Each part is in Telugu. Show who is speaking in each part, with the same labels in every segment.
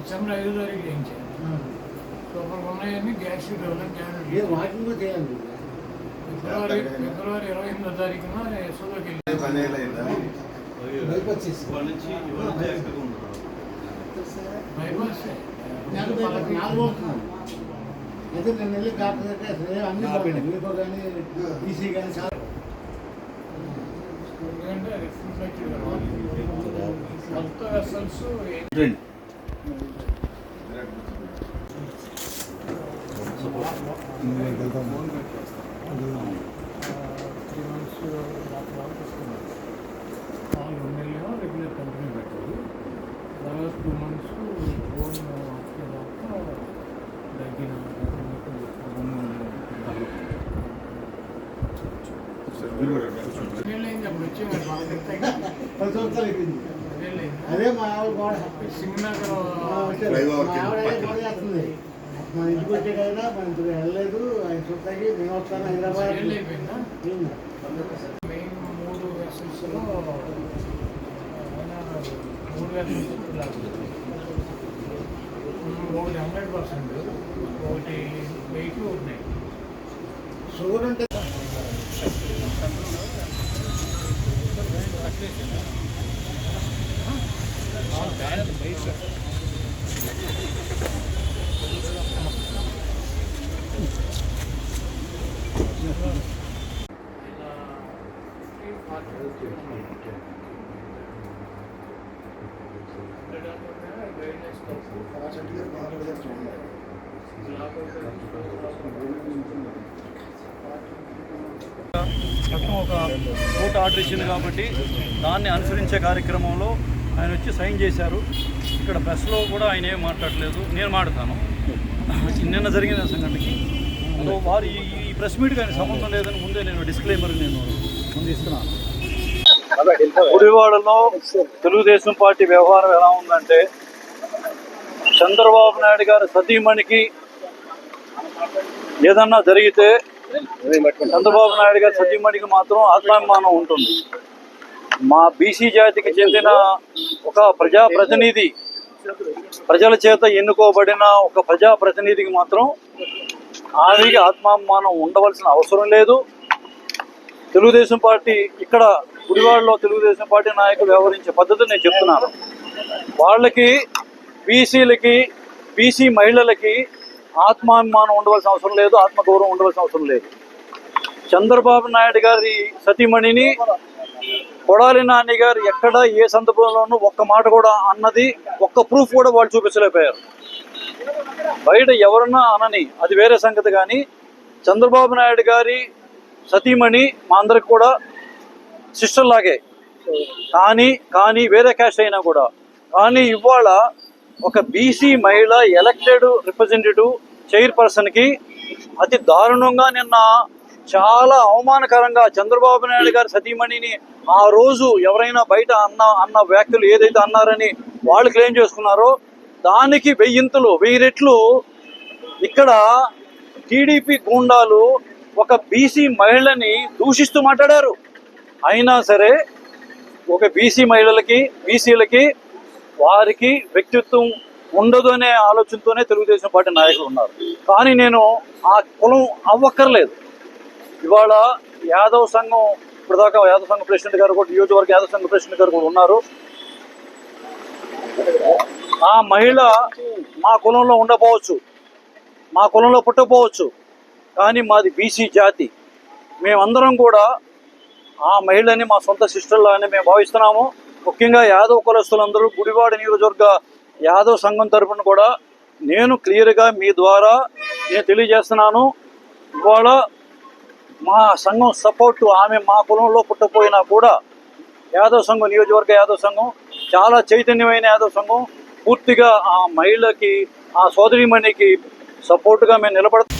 Speaker 1: డిసెంబర్ ఐదో తారీఖు చేయించాను సూపర్ ఉన్నాయని గ్యాస్
Speaker 2: వాకింగ్ చేయండి
Speaker 1: ఫిబ్రవరి ఫిబ్రవరి ఇరవై ఎనిమిదో తారీఖున యశోదకి వెళ్ళి
Speaker 3: పదేళ్ళు అయిందా
Speaker 2: వచ్చేసి
Speaker 1: బైపాస్
Speaker 2: నాలుగు వస్తున్నాను అయితే నేను వెళ్ళి డాక్టర్ దగ్గర అసలు ఏం అన్ని బాగున్నాయి. వీపో కానీ బీసీ కానీ చాలా
Speaker 1: ఎందుకంటే రిఫ్లెక్టెడ్ కొత్త వెసల్స్ త్రీ తర్వాత నాలుగు నెలలు రెగ్యులర్ కంటిన్యూ పెట్టాలి తర్వాత టూ మంత్స్ ఫోన్ అయింది
Speaker 2: అదే మా ఆవిడ గోడ
Speaker 1: సింగనగర్
Speaker 2: మా మన ఇంటికి ఇంటికి వెళ్ళలేదు. ఆయన చూస్తాకి మేము వస్తాను హైదరాబాద్.
Speaker 1: మెయిన్ మూడు వెసల్స్లో మూడు వెసల్స్ ఒకటి హండ్రెడ్ పర్సెంట్ ఒకటి వెయిట్ ఉన్నాయి
Speaker 2: షుగర్ అంటే
Speaker 4: చట్టం ఒక కోర్టు ఆర్డర్ ఇచ్చింది కాబట్టి దాన్ని అనుసరించే కార్యక్రమంలో ఆయన వచ్చి సైన్ చేశారు. ఇక్కడ ప్రెస్లో కూడా ఆయన ఏం మాట్లాడలేదు. నేను మాట్లాడతాను. నిన్న జరిగిన సంఘటనకి. సో వారు ఈ ఈ ప్రెస్ మీట్కి ఆయన సంబంధం లేదని ముందే నేను డిస్క్లైమర్ నేను ముందు ఇస్తున్నాను గుడివాడలో తెలుగుదేశం పార్టీ వ్యవహారం ఎలా ఉందంటే చంద్రబాబు నాయుడు గారు సతీమణికి ఏదన్నా జరిగితే చంద్రబాబు నాయుడు గారి సతీమణికి మాత్రం ఆత్మాభిమానం ఉంటుంది. మా బీసీ జాతికి చెందిన ఒక ప్రజా ప్రతినిధి ప్రజల చేత ఎన్నుకోబడిన ఒక ప్రజా ప్రతినిధికి మాత్రం ఆమెకి ఆత్మాభిమానం ఉండవలసిన అవసరం లేదు. తెలుగుదేశం పార్టీ ఇక్కడ గుడివాడలో తెలుగుదేశం పార్టీ నాయకులు వ్యవహరించే పద్ధతి నేను చెప్తున్నాను. వాళ్ళకి బీసీలకి బీసీ మహిళలకి ఆత్మాభిమానం ఉండవలసిన అవసరం లేదు ఆత్మగౌరవం ఉండవలసిన అవసరం లేదు. చంద్రబాబు నాయుడు గారి సతీమణిని కొడాలి నాని గారు ఎక్కడ ఏ సందర్భంలోనూ ఒక్క మాట కూడా అన్నది ఒక్క ప్రూఫ్ కూడా వాళ్ళు చూపించలేకపోయారు. బయట ఎవరన్నా అనని అది వేరే సంగతి కానీ చంద్రబాబు నాయుడు గారి సతీమణి మా అందరికి కూడా సిస్టర్ లాగే కానీ కానీ వేరే క్యాస్ట్ అయినా కూడా. కానీ ఇవాళ ఒక బీసీ మహిళ ఎలక్టెడ్ రిప్రజెంటేటివ్ చైర్పర్సన్కి అతి దారుణంగా నిన్న చాలా అవమానకరంగా చంద్రబాబు నాయుడు గారి సతీమణిని ఆ రోజు ఎవరైనా బయట అన్న అన్న వ్యాఖ్యలు ఏదైతే అన్నారని వాళ్ళు క్లెయిమ్ చేసుకున్నారో దానికి వెయ్యింతలు వెయ్యి రెట్లు ఇక్కడ టీడీపీ గూండాలు ఒక బీసీ మహిళని దూషిస్తూ మాట్లాడారు. అయినా సరే ఒక బీసీ మహిళలకి బీసీలకి వారికి వ్యక్తిత్వం ఉండదు అనే ఆలోచనతోనే తెలుగుదేశం పార్టీ నాయకులు ఉన్నారు. కానీ నేను ఆ కులం అవ్వక్కర్లేదు. ఇవాళ యాదవ్ సంఘం ఇప్పటిదాకా యాదవ్ సంఘం ప్రెసిడెంట్ గారు కూడా నియోజకవర్గ యాదవ్ సంఘం ప్రెసిడెంట్ గారు కూడా ఉన్నారు. ఆ మహిళ మా కులంలో ఉండపోవచ్చు. మా కులంలో పుట్టకపోవచ్చు కానీ మాది బీసీ జాతి. మేమందరం కూడా ఆ మహిళని మా సొంత సిస్టర్లానే మేము భావిస్తున్నాము. ముఖ్యంగా యాదవ్ కులస్తులందరూ గుడివాడ నియోజకవర్గ యాదవ్ సంఘం తరపున కూడా నేను క్లియర్గా మీ ద్వారా నేను తెలియజేస్తున్నాను. ఇవాళ మా సంఘం సపోర్టు ఆమె మా కులంలో పుట్టపోయినా కూడా యాదవ్ సంఘం నియోజకవర్గ యాదవ్ సంఘం చాలా చైతన్యమైన యాదవ్ సంఘం. పూర్తిగా ఆ మహిళకి ఆ సోదరిమణికి సపోర్టుగా మేము
Speaker 1: నిలబడతాం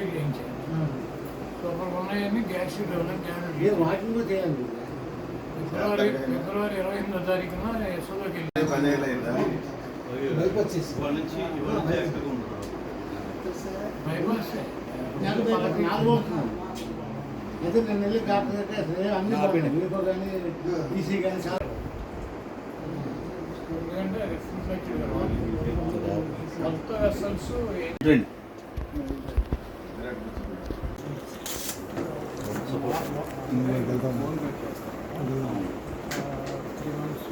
Speaker 1: ఉన్నాయని గ్యాస్
Speaker 2: కూడా చేయండి
Speaker 1: ఫిబ్రవరి ఫిబ్రవరి ఇరవై ఎనిమిదో తారీఖున వెళ్ళి
Speaker 2: బైపాస్. అయితే నేను వెళ్ళి అన్ని కానీ ఈసీ కానీ చాలా
Speaker 1: ఎందుకంటే రిఫ్లెక్టెడ్ కొత్త వెసల్స్ త్రీ మంత్స్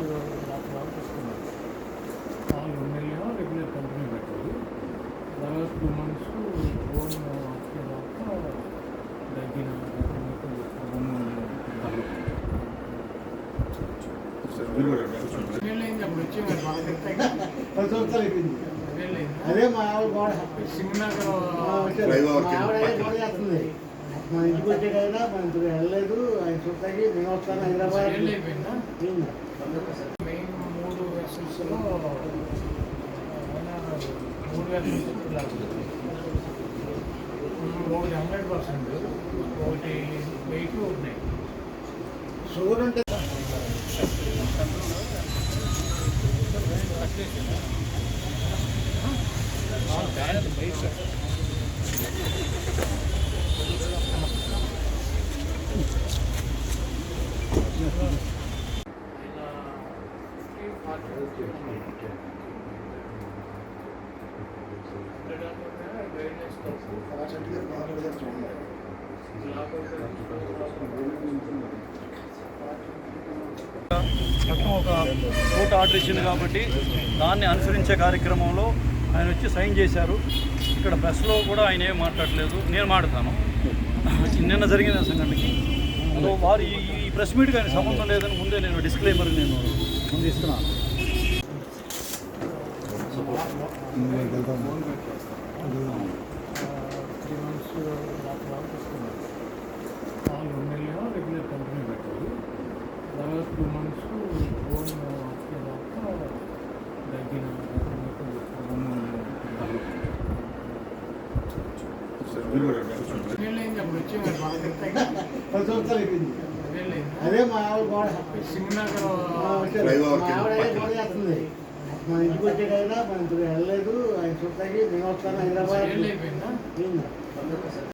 Speaker 1: నాలుగు నెలలు రెగ్యులర్ కంపెనీ పెట్టాలి తర్వాత టూ మంత్స్
Speaker 2: సంవత్సరాలు అయిపోయింది
Speaker 1: నెలలైంది
Speaker 2: అదే మా ఆవిడ గోడ వచ్చారు. మా ఆవిడ గోడ చేస్తుంది మా ఇంటికి వచ్చే కదా మన ఇంటికి వెళ్ళలేదు ఆయన చూస్తాకి నేను వస్తాను హైదరాబాద్.
Speaker 1: నెలలు అయిపోయిందా
Speaker 2: ఉమ్.
Speaker 1: మెయిన్ మూడు వెసల్స్లో మూడు వెసల్స్ ఒకటి హండ్రెడ్ పర్సెంట్ ఒకటి వెయిట్ ఉన్నాయి
Speaker 2: షుగర్ ఉంటే
Speaker 4: చట్టం ఒక కోర్టు ఆర్డర్ ఇచ్చింది కాబట్టి దాన్ని అనుసరించే కార్యక్రమంలో ఆయన వచ్చి సైన్ చేశారు. ఇక్కడ ప్రెస్లో కూడా ఆయన ఏం మాట్లాడలేదు. నేను మాట్లాడతాను. నిన్న జరిగిన సంఘటనకి. సో వారు ఈ ఈ ప్రెస్ మీట్కి ఆయన సంబంధం లేదని ముందే నేను డిస్క్లైమర్ నేను ముందు ఇస్తున్నాను
Speaker 1: నెలలు రెగ్యులర్ కంపెనీ పెట్టాలి తర్వాత టూ మంత్స్ దాకా దగ్గర
Speaker 2: అదే మా ఆవిడ గోడ
Speaker 1: సింగనగర్.
Speaker 2: మా ఆవిడ గోడ చేస్తుంది మా ఇంటికి వచ్చే కదా మన వెళ్ళలేదు. ఆయన చూస్తాకి నేను వస్తాను హైదరాబాద్
Speaker 1: lo que
Speaker 2: se